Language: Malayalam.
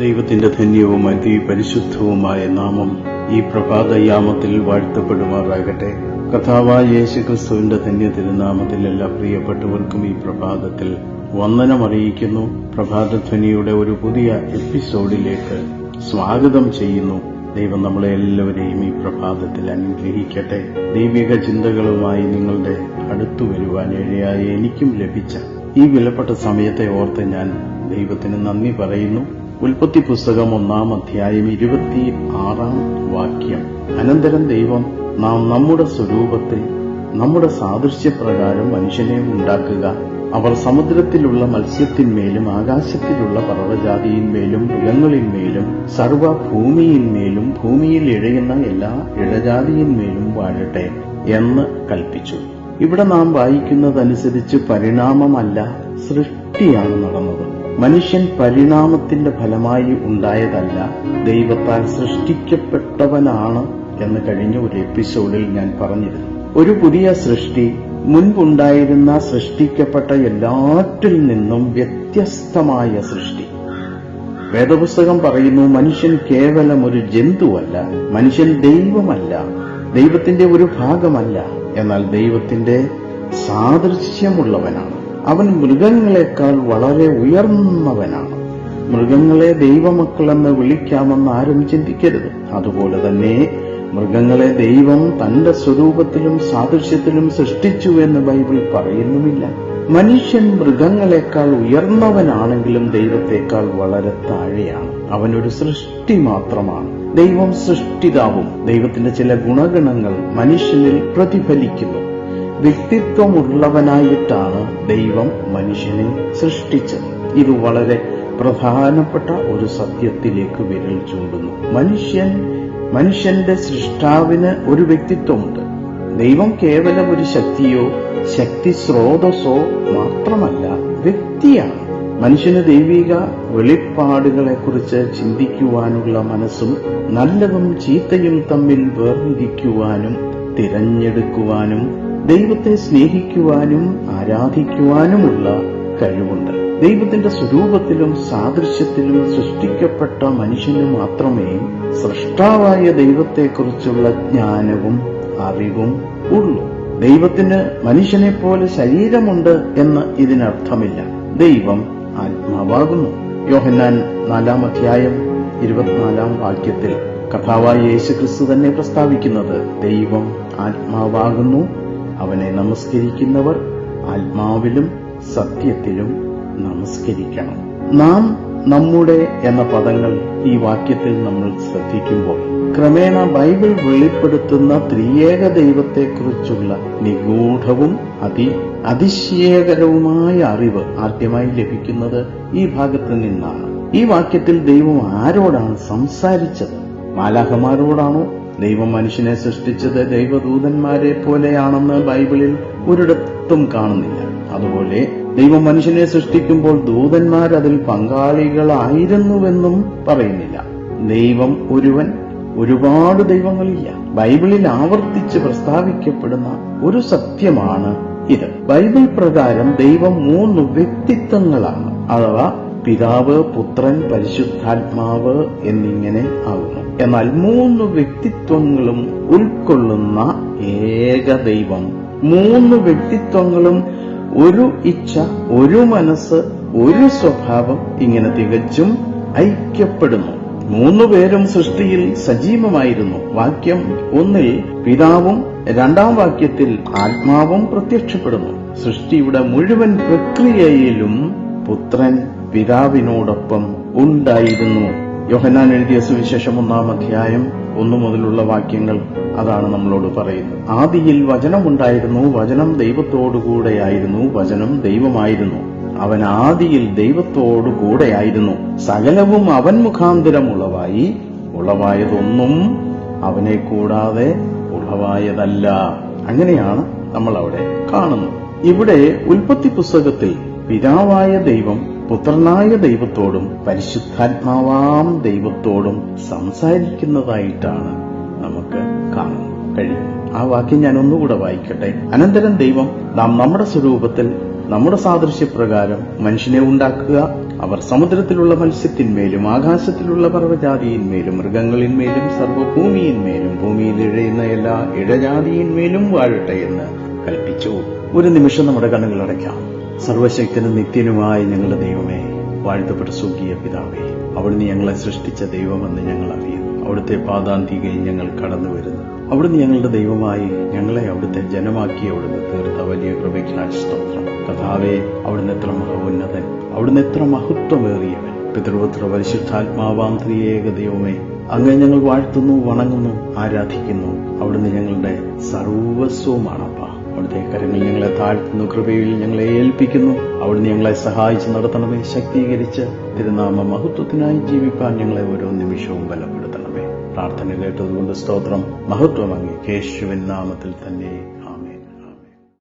ദൈവത്തിന്റെ ധന്യവും അതിപരിശുദ്ധവുമായ നാമം ഈ പ്രഭാതയാമത്തിൽ വാഴ്ത്തപ്പെടുമാറാകട്ടെ. കഥാവായ യേശുക്രിസ്തുവിന്റെ ധന്യ തിരുനാമത്തിൽ എല്ലാ പ്രിയപ്പെട്ടവർക്കും ഈ പ്രഭാതത്തിൽ വന്ദനമറിയിക്കുന്നു പ്രഭാതധ്വനിയുടെ ഒരു പുതിയ എപ്പിസോഡിലേക്ക് സ്വാഗതം ചെയ്യുന്നു. ദൈവം നമ്മളെ എല്ലാവരെയും ഈ പ്രഭാതത്തിൽ അനുഗ്രഹിക്കട്ടെ. ദൈവിക ചിന്തകളുമായി നിങ്ങളുടെ അടുത്തു വരുവാൻ ഇഴയായ എനിക്കും ലഭിച്ച ഈ വിലപ്പെട്ട സമയത്തെ ഓർത്ത് ഞാൻ ദൈവത്തിന് നന്ദി പറയുന്നു. ഉൽപ്പത്തി പുസ്തകം ഒന്നാം അധ്യായം ഇരുപത്തി ആറാം വാക്യം. അനന്തരം ദൈവം നാം നമ്മുടെ സ്വരൂപത്തിൽ നമ്മുടെ സാദൃശ്യപ്രകാരം മനുഷ്യനെ ഉണ്ടാക്കുക. അവർ സമുദ്രത്തിലുള്ള മത്സ്യത്തിന്മേലും ആകാശത്തിലുള്ള പർവജാതിയിന്മേലും മൃഗങ്ങളിന്മേലും സർവഭൂമിയിന്മേലും ഭൂമിയിൽ ഇഴയുന്ന എല്ലാ ഇഴജാതിയിന്മേലും വാഴട്ടെ എന്ന് കൽപ്പിച്ചു. ഇവിടെ നാം വായിക്കുന്നതനുസരിച്ച് പരിണാമമല്ല സൃഷ്ടിയാണ് നടന്നത്. മനുഷ്യൻ പരിണാമത്തിന്റെ ഫലമായി ഉണ്ടായതല്ല ദൈവത്താൽ സൃഷ്ടിക്കപ്പെട്ടവനാണ് എന്ന് കഴിഞ്ഞ ഒരു എപ്പിസോഡിൽ ഞാൻ പറഞ്ഞിരുന്നു. ഒരു പുതിയ സൃഷ്ടി മുൻപുണ്ടായിരുന്ന സൃഷ്ടിക്കപ്പെട്ട എല്ലാറ്റിൽ നിന്നും വ്യത്യസ്തമായ സൃഷ്ടി. വേദപുസ്തകം പറയുന്നു മനുഷ്യൻ കേവലം ഒരു ജന്തുവല്ല മനുഷ്യൻ ദൈവമല്ല ദൈവത്തിന്റെ ഒരു ഭാഗമല്ല എന്നാൽ ദൈവത്തിന്റെ സാദൃശ്യമുള്ളവനാണ്. അവൻ മൃഗങ്ങളെക്കാൾ വളരെ ഉയർന്നവനാണ്. മൃഗങ്ങളെ ദൈവമക്കളെന്ന് വിളിക്കാമെന്ന് ആരും ചിന്തിക്കരുത്. അതുപോലെ തന്നെ മൃഗങ്ങളെ ദൈവം തന്റെ സ്വരൂപത്തിലും സാദൃശ്യത്തിലും സൃഷ്ടിച്ചു എന്ന് ബൈബിൾ പറയുന്നുമില്ല. മനുഷ്യൻ മൃഗങ്ങളെക്കാൾ ഉയർന്നവനാണെങ്കിലും ദൈവത്തെക്കാൾ വളരെ താഴെയാണ്. അവനൊരു സൃഷ്ടി മാത്രമാണ്. ദൈവം സൃഷ്ടിതാവും. ദൈവത്തിന്റെ ചില ഗുണഗണങ്ങൾ മനുഷ്യനിൽ പ്രതിഫലിക്കുന്നു. വ്യക്തിത്വമുള്ളവനായിട്ടാണ് ദൈവം മനുഷ്യനെ സൃഷ്ടിച്ചത്. ഇത് വളരെ പ്രധാനപ്പെട്ട ഒരു സത്യത്തിലേക്ക് വിരൽ ചൂണ്ടുന്നു. മനുഷ്യൻ മനുഷ്യന്റെ സൃഷ്ടാവിന് ഒരു വ്യക്തിത്വമുണ്ട്. ദൈവം കേവലം ഒരു ശക്തിയോ ശക്തി സ്രോതസ്സോ മാത്രമല്ല വ്യക്തിയാണ്. മനുഷ്യന് ദൈവിക വെളിപ്പാടുകളെക്കുറിച്ച് ചിന്തിക്കുവാനുള്ള മനസ്സും നല്ലതും ചീത്തയും തമ്മിൽ വേർതിരിക്കുവാനും തിരഞ്ഞെടുക്കുവാനും ദൈവത്തെ സ്നേഹിക്കുവാനും ആരാധിക്കുവാനുമുള്ള കഴിവുണ്ട്. ദൈവത്തിന്റെ സ്വരൂപത്തിലും സാദൃശ്യത്തിലും സൃഷ്ടിക്കപ്പെട്ട മനുഷ്യന് മാത്രമേ സൃഷ്ടാവായ ദൈവത്തെക്കുറിച്ചുള്ള ജ്ഞാനവും അറിവും ഉള്ളൂ. ദൈവത്തിന് മനുഷ്യനെ പോലെ ശരീരമുണ്ട് എന്ന് ഇതിനർത്ഥമില്ല. ദൈവം ആത്മാവാകുന്നു. യോഹന്നാൻ നാലാം അധ്യായം ഇരുപത്തിനാലാം വാക്യത്തിൽ കഥാവായ യേശുക്രിസ്തു തന്നെ പ്രസ്താവിക്കുന്നത് ദൈവം ആത്മാവാകുന്നു അവനെ നമസ്കരിക്കുന്നവർ ആത്മാവിലും സത്യത്തിലും നമസ്കരിക്കണം. നാം നമ്മുടെ എന്ന പദങ്ങൾ ഈ വാക്യത്തിൽ നമ്മൾ ശ്രദ്ധിക്കുമ്പോൾ ക്രമേണ ബൈബിൾ വെളിപ്പെടുത്തുന്ന ത്രിയേക ദൈവത്തെക്കുറിച്ചുള്ള നിഗൂഢവും അതി അതിശയകരവുമായ അറിവ് ആദ്യമായി ലഭിക്കുന്നത് ഈ ഭാഗത്ത് നിന്നാണ്. ഈ വാക്യത്തിൽ ദൈവം ആരോടാണ് സംസാരിച്ചത്? മാലാഹമാരോടാണോ ദൈവം മനുഷ്യനെ സൃഷ്ടിച്ചത് ദൈവദൂതന്മാരെ പോലെയാണെന്ന് ബൈബിളിൽ ഒരിടത്തും കാണുന്നില്ല. അതുപോലെ ദൈവം മനുഷ്യനെ സൃഷ്ടിക്കുമ്പോൾ ദൂതന്മാർ അതിൽ പങ്കാളികളായിരുന്നുവെന്നും പറയുന്നില്ല. ദൈവം ഒരുവൻ ഒരുപാട് ദൈവങ്ങളില്ല. ബൈബിളിൽ ആവർത്തിച്ച് പ്രസ്താവിക്കപ്പെടുന്ന ഒരു സത്യമാണ് ഇത്. ബൈബിൾ പ്രകാരം ദൈവം മൂന്ന് വ്യക്തിത്വങ്ങളാണ്. അഥവാ പിതാവ് പുത്രൻ പരിശുദ്ധാത്മാവ് എന്നിങ്ങനെ ആകുന്നു എന്നാൽ മൂന്ന് വ്യക്തിത്വങ്ങളും ഉൾക്കൊള്ളുന്ന ഏക ദൈവം. മൂന്ന് വ്യക്തിത്വങ്ങളും ഒരു ഇച്ഛ ഒരു മനസ്സ് ഒരു സ്വഭാവം ഇങ്ങനെ തികച്ചും ഐക്യപ്പെടുന്നു. മൂന്നു പേരും സൃഷ്ടിയിൽ സജീവമായിരുന്നു. വാക്യം ഒന്നിൽ പിതാവും രണ്ടാം വാക്യത്തിൽ ആത്മാവും പ്രത്യക്ഷപ്പെടുന്നു. സൃഷ്ടിയുടെ മുഴുവൻ പ്രക്രിയയിലും പുത്രൻ പിതാവിനോടൊപ്പം ഉണ്ടായിരുന്നു. യോഹന്നാൻ എഴുതിയ സുവിശേഷം ഒന്നാം അധ്യായം ഒന്നു മുതലുള്ള വാക്യങ്ങൾ അതാണ് നമ്മളോട് പറയുന്നത്. ആദിയിൽ വചനമുണ്ടായിരുന്നു വചനം ദൈവത്തോടുകൂടെയായിരുന്നു വചനം ദൈവമായിരുന്നു. അവൻ ആദിയിൽ ദൈവത്തോടു കൂടെയായിരുന്നു സകലവും അവൻ മുഖാന്തരം ഉളവായി ഉളവായതൊന്നും അവനെ കൂടാതെ ഉളവായതല്ല. അങ്ങനെയാണ് നമ്മൾ അവിടെ കാണുന്നത്. ഇവിടെ ഉൽപ്പത്തി പുസ്തകത്തിൽ പിതാവായ ദൈവം പുത്രനായ ദൈവത്തോടും പരിശുദ്ധാത്മാവാം ദൈവത്തോടും സംസാരിക്കുന്നതായിട്ടാണ് നമുക്ക് കാണാൻ കഴിയും ആ വാക്യം ഞാൻ ഒന്നുകൂടെ വായിക്കട്ടെ. അനന്തരം ദൈവം നാം നമ്മുടെ സ്വരൂപത്തിൽ നമ്മുടെ സാദൃശ്യപ്രകാരം മനുഷ്യനെ ഉണ്ടാക്കുക. അവർ സമുദ്രത്തിലുള്ള മത്സ്യത്തിന്മേലും ആകാശത്തിലുള്ള പർവജാതിയിന്മേലും മൃഗങ്ങളിന്മേലും സർവഭൂമിയിന്മേലും ഭൂമിയിൽ ഇഴയുന്ന എല്ലാ ഇഴജാതിയിന്മേലും വാഴട്ടെ എന്ന് കൽപ്പിച്ചു. ഒരു നിമിഷം നമ്മുടെ കണ്ണുകൾ അടയ്ക്കാം. സർവശക്തനും നിത്യനുമായ ഞങ്ങളുടെ ദൈവമേ വാഴ്ത്തപ്പെട്ട സുഖിയ പിതാവേ അവിടുന്ന് ഞങ്ങളെ സൃഷ്ടിച്ച ദൈവമെന്ന് ഞങ്ങൾ അറിയുന്നു. അവിടുത്തെ പാതാന്തികയിൽ ഞങ്ങൾ കടന്നു വരുന്നു. അവിടുന്ന് ഞങ്ങളുടെ ദൈവമായി ഞങ്ങളെ അവിടുത്തെ ജനമാക്കി അവിടുന്ന് തീർത്ത വലിയ കൃപയ്ക്കായി സ്തോത്രം. കഥാവേ അവിടുന്ന് എത്ര മഹോന്നതൻ അവിടുന്ന് എത്ര മഹത്വമേറിയവൻ. പിതൃപുത്ര പരിശുദ്ധാത്മാവാം ത്രിയേക ദൈവമേ അങ്ങ് ഞങ്ങൾ വാഴ്ത്തുന്നു വണങ്ങുന്നു ആരാധിക്കുന്നു. അവിടുന്ന് ഞങ്ങളുടെ സർവസ്വവുമാണപ്പ അവിടുത്തെ കരങ്ങൾ ഞങ്ങളെ താഴ്ത്തുന്നു കൃപയിൽ ഞങ്ങളെ ഏൽപ്പിക്കുന്നു. അവിടുന്ന് ഞങ്ങളെ സഹായിച്ച് നടത്തണമേ ശക്തീകരിച്ച് തിരുനാമ മഹത്വത്തിനായി ജീവിപ്പാൻ ഞങ്ങളെ ഓരോ നിമിഷവും ബലപ്പെടുത്തണമേ. പ്രാർത്ഥന കേട്ടതുകൊണ്ട് സ്തോത്രം. മഹത്വമങ്ങി കേശുവിൻ നാമത്തിൽ തന്നെ.